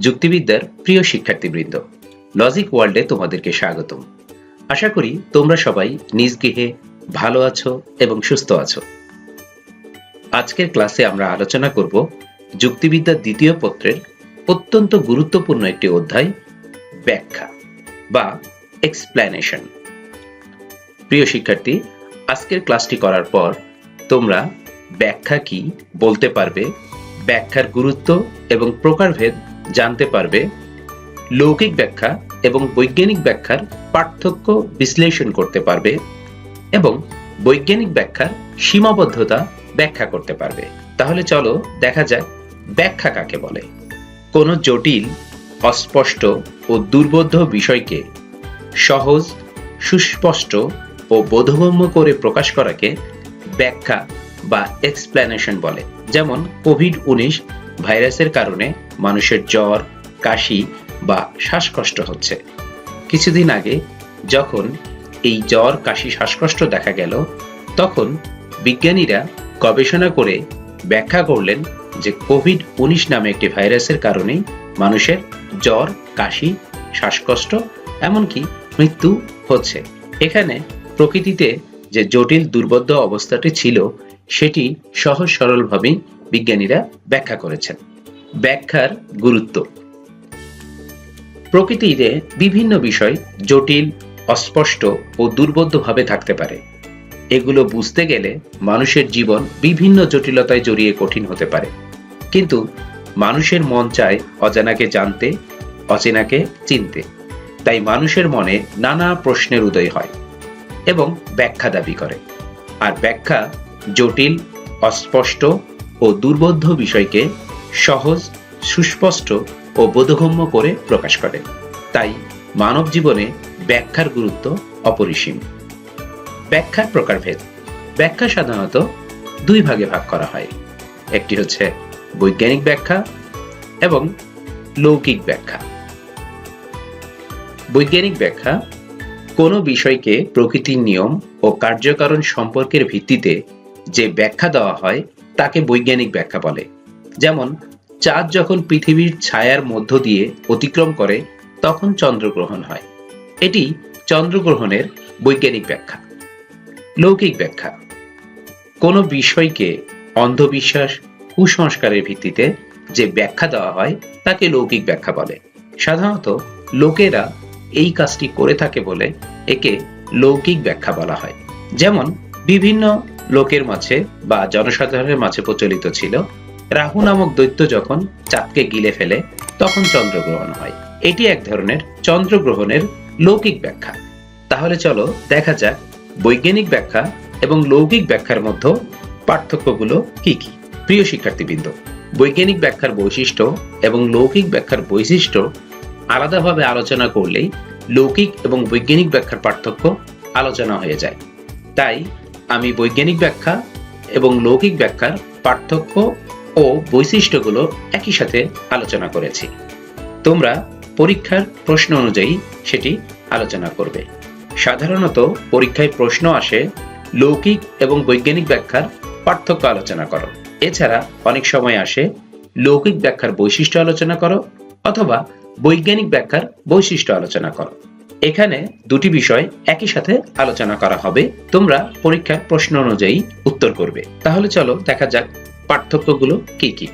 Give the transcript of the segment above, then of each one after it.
যুক্তিবিদ্যার প্রিয় শিক্ষার্থীবৃন্দ লজিক ওয়ার্ল্ডে তোমাদেরকে স্বাগতম। আশা করি তোমরা সবাই নিজ গৃহে ভালো আছো এবং সুস্থ আছো। আজকের ক্লাসে আমরা আলোচনা করব যুক্তিবিদ্যার দ্বিতীয় পত্রের অত্যন্ত গুরুত্বপূর্ণ একটি অধ্যায়, ব্যাখ্যা বা এক্সপ্ল্যানেশন প্রিয় শিক্ষার্থী, আজকের ক্লাসটি করার পর তোমরা ব্যাখ্যা কি বলতে পারবে, ব্যাখ্যার গুরুত্ব এবং প্রকারভেদ জানতে পারবে লৌকিক ব্যাখ্যা এবং বৈজ্ঞানিক ব্যাখ্যার পার্থক্য বিশ্লেষণ করতে পারবে এবং বৈজ্ঞানিক ব্যাখ্যার সীমাবদ্ধতা ব্যাখ্যা করতে পারবে। তাহলে চলো দেখা যাক ব্যাখ্যা কাকে বলে। কোনো জটিল, অস্পষ্ট ও দুর্বোধ্য বিষয়কে সহজ, সুস্পষ্ট ও বোধগম্য করে প্রকাশ করাকে ব্যাখ্যা বা এক্সপ্ল্যানেশন বলে। যেমন কোভিড উনিশ ভাইরাসের কারণে মানুষের জ্বর, কাশি বা শ্বাসকষ্ট হচ্ছে। কিছুদিন আগে যখন এই জ্বর, কাশি, শ্বাসকষ্ট দেখা গেল, তখন বিজ্ঞানীরা গবেষণা করে ব্যাখ্যা করলেন যে কোভিড উনিশ নামে একটি ভাইরাসের কারণেই মানুষের জ্বর, কাশি, শ্বাসকষ্ট এমনকি মৃত্যু হচ্ছে। এখানে প্রকৃতিতে যে জটিল দুর্বোধ্য অবস্থাটি ছিল, সেটি সহজ সরলভাবেই বিজ্ঞানীরা ব্যাখ্যা করেছেন। ব্যাখ্যার গুরুত্ব। প্রকৃতিতে বিভিন্ন বিষয় জটিল, অস্পষ্ট ও দুর্বোধ্যভাবে থাকতে পারে। এগুলো বুঝতে গেলে মানুষের জীবন বিভিন্ন জটিলতায় জড়িয়ে কঠিন হতে পারে। কিন্তু মানুষের মন চায় অজানাকে জানতে, অচেনাকে চিনতে। তাই মানুষের মনে নানা প্রশ্নের উদয় হয় এবং ব্যাখ্যা দাবি করে। আর ব্যাখ্যা জটিল, অস্পষ্ট ও দুর্বোধ্য বিষয়কে সহজ, সুস্পষ্ট ও বোধগম্য করে প্রকাশ করে। তাই মানব জীবনে ব্যাখ্যার গুরুত্ব অপরিসীম। ব্যাখ্যার প্রকারভেদ। ব্যাখ্যা সাধারণত দুই ভাগে ভাগ করা হয়। একটি হচ্ছে বৈজ্ঞানিক ব্যাখ্যা এবং লৌকিক ব্যাখ্যা। বৈজ্ঞানিক ব্যাখ্যা কোনো বিষয়কে প্রকৃতির নিয়ম ও কার্যকারণ সম্পর্কের ভিত্তিতে যে ব্যাখ্যা দেওয়া হয় তাকে বৈজ্ঞানিক ব্যাখ্যা বলে। যেমন, চাঁদ যখন পৃথিবীর ছায়ার মধ্য দিয়ে অতিক্রম করে, তখন চন্দ্রগ্রহণ হয়। এটি চন্দ্রগ্রহণের বৈজ্ঞানিক ব্যাখ্যা। লৌকিক ব্যাখ্যা। কোনো বিষয়কে অন্ধবিশ্বাস, কুসংস্কারের ভিত্তিতে যে ব্যাখ্যা দেওয়া হয়, তাকে লৌকিক ব্যাখ্যা বলে। সাধারণত, লোকেরা এই কাজটি করে থাকে বলে একে লৌকিক ব্যাখ্যা বলা হয়। যেমন, বিভিন্ন লোকের মাঝে বা জনসাধারণের মাঝে প্রচলিত ছিল। রাহু নামক দৈত্য যখন চাঁদকে গিলে ফেলে, তখন চন্দ্রগ্রহণ হয়। এটি এক ধরনের চন্দ্রগ্রহণের লৌকিক ব্যাখ্যা। তাহলে চলো দেখা যাক বৈজ্ঞানিক ব্যাখ্যা এবং লৌকিক ব্যাখ্যার মধ্যে পার্থক্যগুলো কি কি। প্রিয় শিক্ষার্থীবৃন্দ, বৈজ্ঞানিক ব্যাখ্যার বৈশিষ্ট্য এবং লৌকিক ব্যাখ্যার বৈশিষ্ট্য আলাদাভাবে আলোচনা করলেই লৌকিক এবং বৈজ্ঞানিক ব্যাখ্যার পার্থক্য আলোচনা হয়ে যায়। তাই আমি বৈজ্ঞানিক ব্যাখ্যা এবং লৌকিক ব্যাখ্যার পার্থক্য ও বৈশিষ্ট্যগুলো একই সাথে আলোচনা করেছি। তোমরা পরীক্ষার প্রশ্ন অনুযায়ী সেটি আলোচনা করবে। সাধারণত পরীক্ষায় প্রশ্ন আসে লৌকিক এবং বৈজ্ঞানিক ব্যাখ্যার পার্থক্য আলোচনা করো। এছাড়া অনেক সময় আসে লৌকিক ব্যাখ্যার বৈশিষ্ট্য আলোচনা করো অথবা বৈজ্ঞানিক ব্যাখ্যার বৈশিষ্ট্য আলোচনা করো। এখানে দুটি বিষয় একই সাথে আলোচনা করা হবে। তোমরা পরীক্ষার প্রশ্ন অনুযায়ী উত্তর করবে। তাহলে চলো দেখা যাক পার্থক্যগুলো কি কি।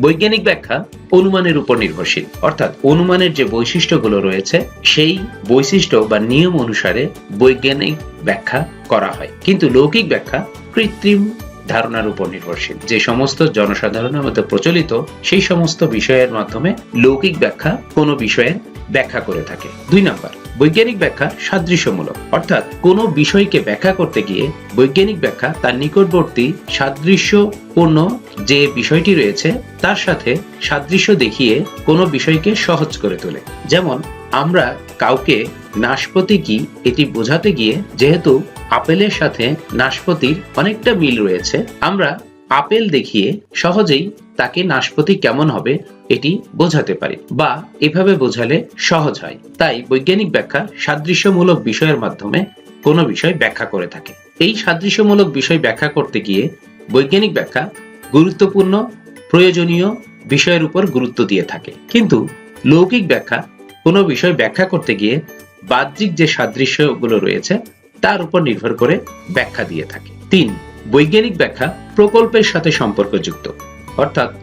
বৈজ্ঞানিক ব্যাখ্যা অনুমানের উপর নির্ভরশীল। অর্থাৎ অনুমানের যে বৈশিষ্ট্যগুলো রয়েছে, সেই বৈশিষ্ট্য বা নিয়ম অনুসারে বৈজ্ঞানিক ব্যাখ্যা করা হয়। কিন্তু লৌকিক ব্যাখ্যা কৃত্রিম ধারণার উপর নির্ভরশীল। যে সমস্ত জনসাধারণের মধ্যে প্রচলিত, সেই সমস্ত বিষয়ের মাধ্যমে লৌকিক ব্যাখ্যা কোনো বিষয়ের ব্যাখ্যা করে থাকে। দুই নাম্বার, বৈজ্ঞানিক ব্যাখ্যা সাদৃশ্যমূলক। অর্থাৎ কোনো বিষয়কে ব্যাখ্যা করতে গিয়ে বৈজ্ঞানিক ব্যাখ্যা তার নিকটবর্তী সাদৃশ্যপূর্ণ যে বিষয়টি রয়েছে, তার সাথে সাদৃশ্য দেখিয়ে কোনো বিষয়কে সহজ করে তোলে। যেমন, আমরা কাউকে নাশপতি কি এটি বোঝাতে গিয়ে, যেহেতু আপেলের সাথে নাশপতির অনেকটা মিল রয়েছে, আমরা আপেল দেখিয়ে সহজেই তাকে নাশপতি কেমন হবে এটি বোঝাতে পারি বা এভাবে বোঝালে সহজ হয়। তাই বৈজ্ঞানিক ব্যাখ্যা সাদৃশ্যমূলক বিষয়ের মাধ্যমে কোনো বিষয় ব্যাখ্যা করে থাকে। এই সাদৃশ্যমূলক বিষয় ব্যাখ্যা করতে গিয়ে বৈজ্ঞানিক ব্যাখ্যা গুরুত্বপূর্ণ, প্রয়োজনীয় বিষয়ের উপর গুরুত্ব দিয়ে থাকে। কিন্তু লৌকিক ব্যাখ্যা কোনো বিষয় ব্যাখ্যা করতে গিয়ে বাহ্যিক যে সাদৃশ্যগুলো রয়েছে তার উপর নির্ভর করে ব্যাখ্যা দিয়ে থাকে। তিন, বৈজ্ঞানিক ব্যাখ্যা প্রকল্পের সাথে সম্পর্কযুক্ত। অর্থাৎ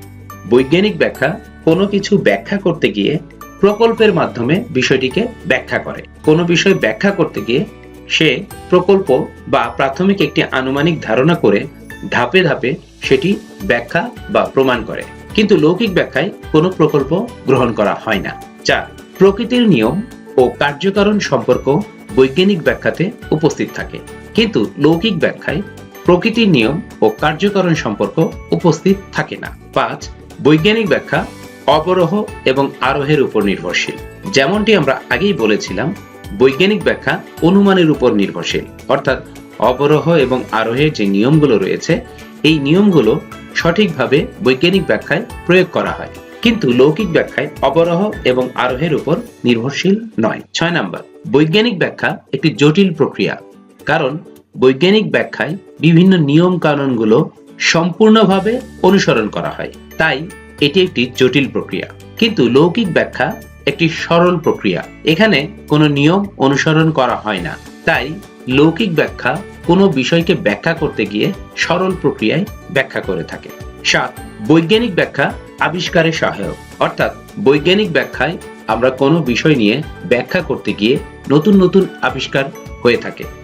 বৈজ্ঞানিক ব্যাখ্যা কোনো কিছু ব্যাখ্যা করতে গিয়ে প্রকল্পের মাধ্যমে বিষয়টিকে ব্যাখ্যা করে। কোনো বিষয় ব্যাখ্যা করতে গিয়ে সে প্রকল্প বা প্রাথমিক একটি আনুমানিক ধারণা করে ধাপে ধাপে সেটি ব্যাখ্যা বা প্রমাণ করে। কিন্তু লৌকিক ব্যাখ্যায় কোনো প্রকল্প গ্রহণ করা হয় না। চার, প্রকৃতির নিয়ম ও কার্যকারণ সম্পর্ক বৈজ্ঞানিক ব্যাখ্যাতে উপস্থিত থাকে। কিন্তু লৌকিক ব্যাখ্যায় প্রকৃতির নিয়ম ও কার্যকারণ সম্পর্ক উপস্থিত থাকে না। পাঁচ, বৈজ্ঞানিক ব্যাখ্যা অবরোহ এবং আরোহের উপর নির্ভরশীল। যেমনটি আমরা আগেই বলেছিলাম, বৈজ্ঞানিক ব্যাখ্যা অনুমানের উপর নির্ভরশীল। অর্থাৎ অবরোহ এবং আরোহের যে নিয়মগুলো রয়েছে, এই নিয়মগুলো সঠিকভাবে বৈজ্ঞানিক ব্যাখ্যায় প্রয়োগ করা হয়। কিন্তু লৌকিক ব্যাখ্যায় অবরোহ এবং আরোহের উপর নির্ভরশীল নয়। ছয় নাম্বার, বৈজ্ঞানিক ব্যাখ্যা একটি জটিল প্রক্রিয়া। কারণ বৈজ্ঞানিক ব্যাখ্যায় বিভিন্ন নিয়ম কানুনগুলো সম্পূর্ণভাবে অনুসরণ করা হয়। তাই এটি একটি জটিল প্রক্রিয়া। কিন্তু লৌকিক ব্যাখ্যা একটি সরল প্রক্রিয়া। এখানে কোনো নিয়ম অনুসরণ করা হয় না। তাই লৌকিক ব্যাখ্যা কোনো বিষয়কে ব্যাখ্যা করতে গিয়ে সরল প্রক্রিয়ায় ব্যাখ্যা করে থাকে। সাত, বৈজ্ঞানিক ব্যাখ্যা আবিষ্কারের সহায়ক। অর্থাৎ বৈজ্ঞানিক ব্যাখ্যায় আমরা কোনো বিষয় নিয়ে ব্যাখ্যা করতে গিয়ে নতুন নতুন আবিষ্কার হয়ে থাকে।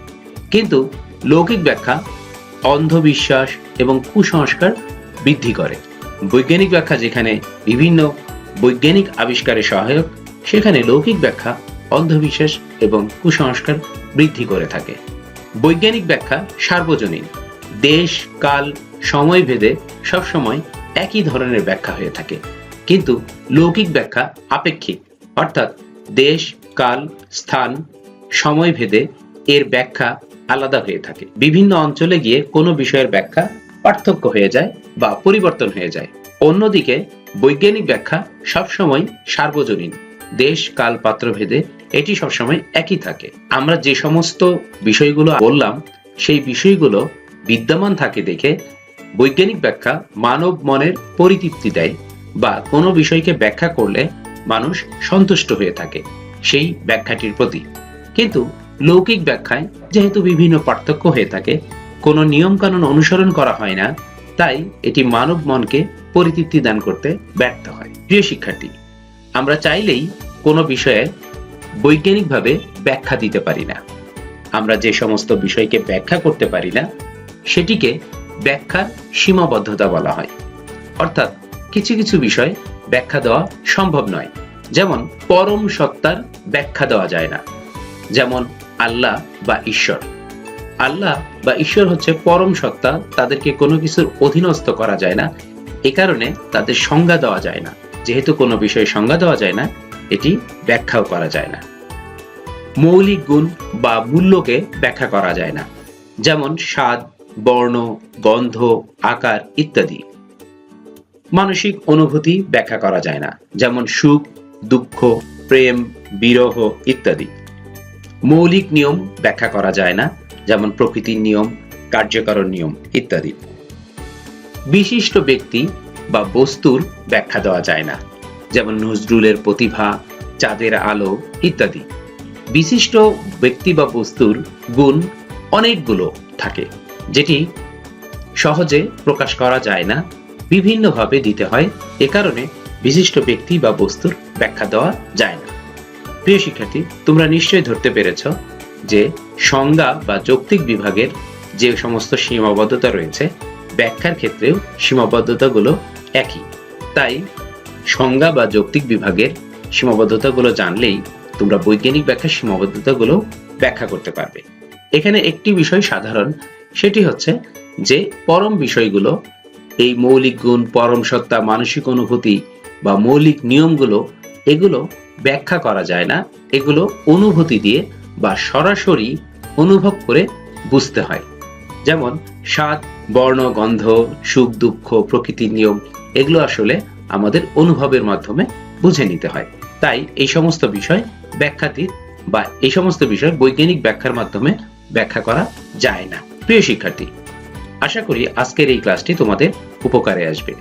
কিন্তু লৌকিক ব্যাখ্যা, অন্ধবিশ্বাস এবং কুসংস্কার বৃদ্ধি করে। বৈজ্ঞানিক ব্যাখ্যা যেখানে বিভিন্ন বৈজ্ঞানিক আবিষ্কারের সহায়ক, সেখানে লৌকিক ব্যাখ্যা, অন্ধবিশ্বাস এবং কুসংস্কার বৃদ্ধি করে থাকে। বৈজ্ঞানিক ব্যাখ্যা সার্বজনীন। দেশ, কাল, সময় ভেদে সবসময় একই ধরনের ব্যাখ্যা হয়ে থাকে। কিন্তু লৌকিক ব্যাখ্যা আপেক্ষিক, অর্থাৎ দেশ, কাল, স্থান, সময় ভেদে এর ব্যাখ্যা আলাদা হয়ে থাকে। বিভিন্ন অঞ্চলে গিয়ে কোনো বিষয়ের ব্যাখ্যা পার্থক্য হয়ে যায় বা পরিবর্তন হয়ে যায়। অন্যদিকে, বৈজ্ঞানিক ব্যাখ্যা সবসময় সার্বজনীন। দেশ, কাল পাত্র ভেদে এটি সবসময় একই থাকে। আমরা যে সমস্ত বিষয়গুলো বললাম, সেই বিষয়গুলো বিদ্যমান থাকে দেখে বৈজ্ঞানিক ব্যাখ্যা মানব মনের পরিতৃপ্তি দেয় বা কোনো বিষয়কে ব্যাখ্যা করলে মানুষ সন্তুষ্ট হয়ে থাকে সেই ব্যাখ্যাটির প্রতি। কিন্তু লৌকিক ব্যাখ্যায় যেহেতু বিভিন্ন পার্থক্য হয়ে থাকে, কোনো নিয়ম কানুন অনুসরণ করা হয় না, তাই এটি মানব মনকে পরিতৃপ্তি দান করতে ব্যর্থ হয়। প্রিয় শিক্ষার্থী, আমরা চাইলেই কোনো বিষয়ে বৈজ্ঞানিকভাবে ব্যাখ্যা দিতে পারি না। আমরা যে সমস্ত বিষয়কে ব্যাখ্যা করতে পারি না, সেটিকে ব্যাখ্যার সীমাবদ্ধতা বলা হয়। অর্থাৎ কিছু কিছু বিষয় ব্যাখ্যা দেওয়া সম্ভব নয়। যেমন পরম সত্তার ব্যাখ্যা দেওয়া যায় না। যেমন আল্লাহ বা ঈশ্বর। আল্লাহ বা ঈশ্বর হচ্ছে পরম সত্তা, তাদেরকে কোনো কিছুর অধীনস্থ করা যায় না। এ কারণে তাদের সংজ্ঞা দেওয়া যায় না। যেহেতু কোনো বিষয়ে সংজ্ঞা দেওয়া যায় না, এটি ব্যাখ্যাও করা যায় না। মৌলিক গুণ বা মূল্যকে ব্যাখ্যা করা যায় না। যেমন স্বাদ, বর্ণ, গন্ধ, আকার ইত্যাদি। মানসিক অনুভূতি ব্যাখ্যা করা যায় না। যেমন সুখ, দুঃখ, প্রেম, বিরহ ইত্যাদি। মৌলিক নিয়ম ব্যাখ্যা করা যায় না, যেমন প্রকৃতির নিয়ম, কার্যকারণ নিয়ম ইত্যাদি। বিশিষ্ট ব্যক্তি বা বস্তুর ব্যাখ্যা দেওয়া যায় না, যেমন নজরুলের প্রতিভা, চাঁদের আলো ইত্যাদি। বিশিষ্ট ব্যক্তি বা বস্তুর গুণ অনেকগুলো থাকে, যেটি সহজে প্রকাশ করা যায় না, বিভিন্নভাবে দিতে হয়, এ কারণে বিশিষ্ট ব্যক্তি বা বস্তুর ব্যাখ্যা দেওয়া যায় না। প্রিয় শিক্ষার্থী, তোমরা নিশ্চয়ই ধরতে পেরেছ যে সংজ্ঞা বা যৌক্তিক বিভাগের যে সমস্ত সীমাবদ্ধতা রয়েছে, ব্যাখ্যার ক্ষেত্রেও সীমাবদ্ধতাগুলো একই। তাই সংজ্ঞা বা যৌক্তিক বিভাগের সীমাবদ্ধতাগুলো জানলেই তোমরা বৈজ্ঞানিক ব্যাখ্যার সীমাবদ্ধতাগুলো ব্যাখ্যা করতে পারবে। এখানে একটি বিষয় সাধারণ, সেটি হচ্ছে যে পরম বিষয়গুলো, এই মৌলিক গুণ, পরম সত্তা, মানসিক অনুভূতি বা মৌলিক নিয়মগুলো, এগুলো ব্যাখ্যা করা যায় না, এগুলো অনুভূতি দিয়ে বা সরাসরি অনুভব করে বুঝতে হয়। যেমন, স্বাদ, বর্ণ, গন্ধ, সুখ, দুঃখ প্রকৃতির নিয়ম, এগুলো আসলে আমাদের অনুভবের মাধ্যমে বুঝে নিতে হয়। তাই এই সমস্ত বিষয় ব্যাখ্যাতীত বা এই সমস্ত বিষয় বৈজ্ঞানিক ব্যাখ্যার মাধ্যমে ব্যাখ্যা করা যায় না। প্রিয় শিক্ষার্থী, আশা করি আজকের এই ক্লাসটি তোমাদের উপকারে আসবে।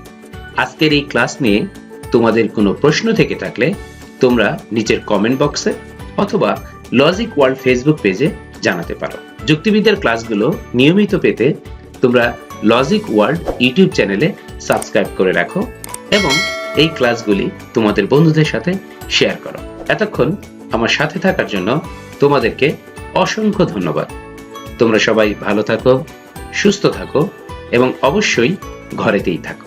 আজকের এই ক্লাস নিয়ে তোমাদের কোনো প্রশ্ন থেকে থাকলে তোমরা নিচের কমেন্ট বক্সে অথবা লজিক ওয়ার্ল্ড ফেসবুক পেজে জানাতে পারো। যুক্তিবিদ্যার ক্লাসগুলো নিয়মিত পেতে তোমরা লজিক ওয়ার্ল্ড ইউটিউব চ্যানেলে সাবস্ক্রাইব করে রাখো এবং এই ক্লাসগুলি তোমাদের বন্ধুদের সাথে শেয়ার করো। এতক্ষণ আমার সাথে থাকার জন্য তোমাদেরকে অসংখ্য ধন্যবাদ। তোমরা সবাই ভালো থাকো, সুস্থ থাকো এবং অবশ্যই ঘরেতেই থাকো।